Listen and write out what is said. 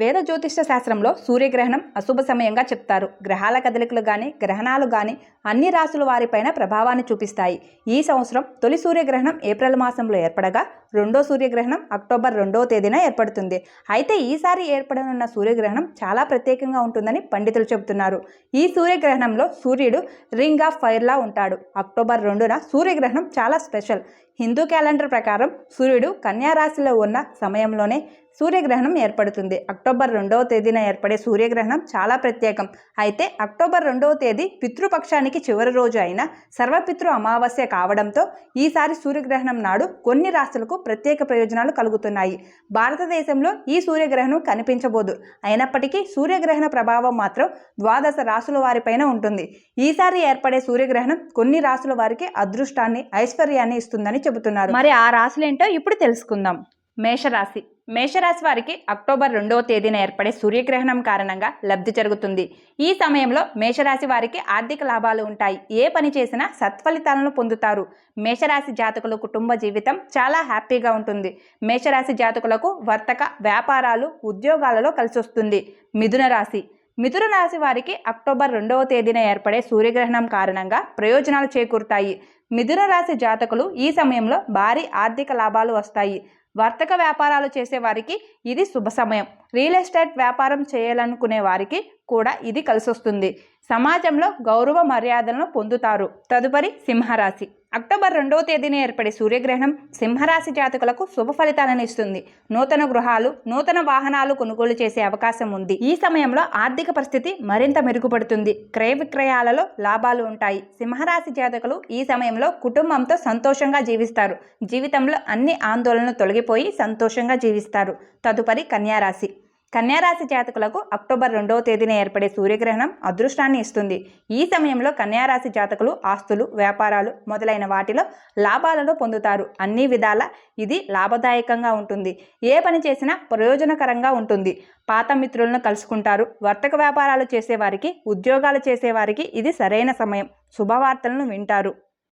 వేద జ్యోతిష్య శాస్త్రంలో సూర్యగ్రహణం అశుభ సమయంగా చెప్తారు. గ్రహాల కదలికలు కానీ గ్రహణాలు కానీ అన్ని రాసుల వారిపైన ప్రభావాన్ని చూపిస్తాయి. ఈ సంవత్సరం తొలి సూర్యగ్రహణం ఏప్రిల్ మాసంలో ఏర్పడగా రెండో సూర్యగ్రహణం అక్టోబర్ రెండవ తేదీన ఏర్పడుతుంది. అయితే ఈసారి ఏర్పడనున్న సూర్యగ్రహణం చాలా ప్రత్యేకంగా ఉంటుందని పండితులు చెబుతున్నారు. ఈ సూర్యగ్రహణంలో సూర్యుడు రింగ్ ఆఫ్ ఫైర్లా ఉంటాడు. అక్టోబర్ రెండున సూర్యగ్రహణం చాలా స్పెషల్. హిందూ క్యాలెండర్ ప్రకారం సూర్యుడు కన్యారాశిలో ఉన్న సమయంలోనే సూర్యగ్రహణం ఏర్పడుతుంది. అక్టోబర్ రెండవ తేదీన ఏర్పడే సూర్యగ్రహణం చాలా ప్రత్యేకం. అయితే అక్టోబర్ రెండవ తేదీ పితృపక్షానికి చివరి రోజు అయిన సర్వపితృ అమావాస్య కావడంతో ఈసారి సూర్యగ్రహణం నాడు కొన్ని రాష్ట్రాలకు ప్రత్యేక ప్రయోజనాలు కలుగుతున్నాయి. భారతదేశంలో ఈ సూర్యగ్రహణం కనిపించబోదు. అయినప్పటికీ సూర్యగ్రహణ ప్రభావం మాత్రం ద్వాదశ రాసుల వారిపైన ఉంటుంది. ఈసారి ఏర్పడే సూర్యగ్రహణం కొన్ని రాసుల వారికి అదృష్టాన్ని ఐశ్వర్యాన్ని ఇస్తుందని చెబుతున్నారు. మరి ఆ రాసులేంటో ఇప్పుడు తెలుసుకుందాం. మేషరాశి. మేషరాశి వారికి అక్టోబర్ రెండవ తేదీన ఏర్పడే సూర్యగ్రహణం కారణంగా లబ్ధి జరుగుతుంది. ఈ సమయంలో మేషరాశి వారికి ఆర్థిక లాభాలు ఉంటాయి. ఏ పని చేసినా సత్ఫలితాలను పొందుతారు. మేషరాశి జాతకుల కుటుంబ జీవితం చాలా హ్యాపీగా ఉంటుంది. మేషరాశి జాతకులకు వర్తక వ్యాపారాలు ఉద్యోగాలలో కలిసొస్తుంది. మిథున రాశి. మిథున రాశి వారికి అక్టోబర్ రెండవ తేదీన ఏర్పడే సూర్యగ్రహణం కారణంగా ప్రయోజనాలు చేకూరుతాయి. మిథున రాశి జాతకులు ఈ సమయంలో భారీ ఆర్థిక లాభాలు వస్తాయి. వర్తక వ్యాపారాలు చేసే వారికి ఇది శుభ సమయం. రియల్ ఎస్టేట్ వ్యాపారం చేయాలనుకునే వారికి కూడా ఇది కలిసొస్తుంది. సమాజంలో గౌరవ మర్యాదలను పొందుతారు. తదుపరి సింహరాశి. అక్టోబర్ రెండవ తేదీన ఏర్పడే సూర్యగ్రహణం సింహరాశి జాతకులకు శుభ ఫలితాలను ఇస్తుంది. నూతన గృహాలు నూతన వాహనాలు కొనుగోలు చేసే అవకాశం ఉంది. ఈ సమయంలో ఆర్థిక పరిస్థితి మరింత మెరుగుపడుతుంది. క్రయ విక్రయాలలో లాభాలు ఉంటాయి. సింహరాశి జాతకులు ఈ సమయంలో కుటుంబంతో సంతోషంగా జీవిస్తారు. జీవితంలో అన్ని ఆందోళనలు తొలగిపోయి సంతోషంగా జీవిస్తారు. తదుపరి కన్యారాశి. కన్యారాశి జాతకులకు అక్టోబర్ రెండవ తేదీన ఏర్పడే సూర్యగ్రహణం అదృష్టాన్ని ఇస్తుంది. ఈ సమయంలో కన్యారాశి జాతకులు ఆస్తులు వ్యాపారాలు మొదలైన వాటిలో లాభాలను పొందుతారు. అన్ని విధాల ఇది లాభదాయకంగా ఉంటుంది. ఏ పని చేసినా ప్రయోజనకరంగా ఉంటుంది. పాత మిత్రులను కలుసుకుంటారు. వర్తక వ్యాపారాలు చేసేవారికి ఉద్యోగాలు చేసేవారికి ఇది సరైన సమయం. శుభవార్తలను వింటారు.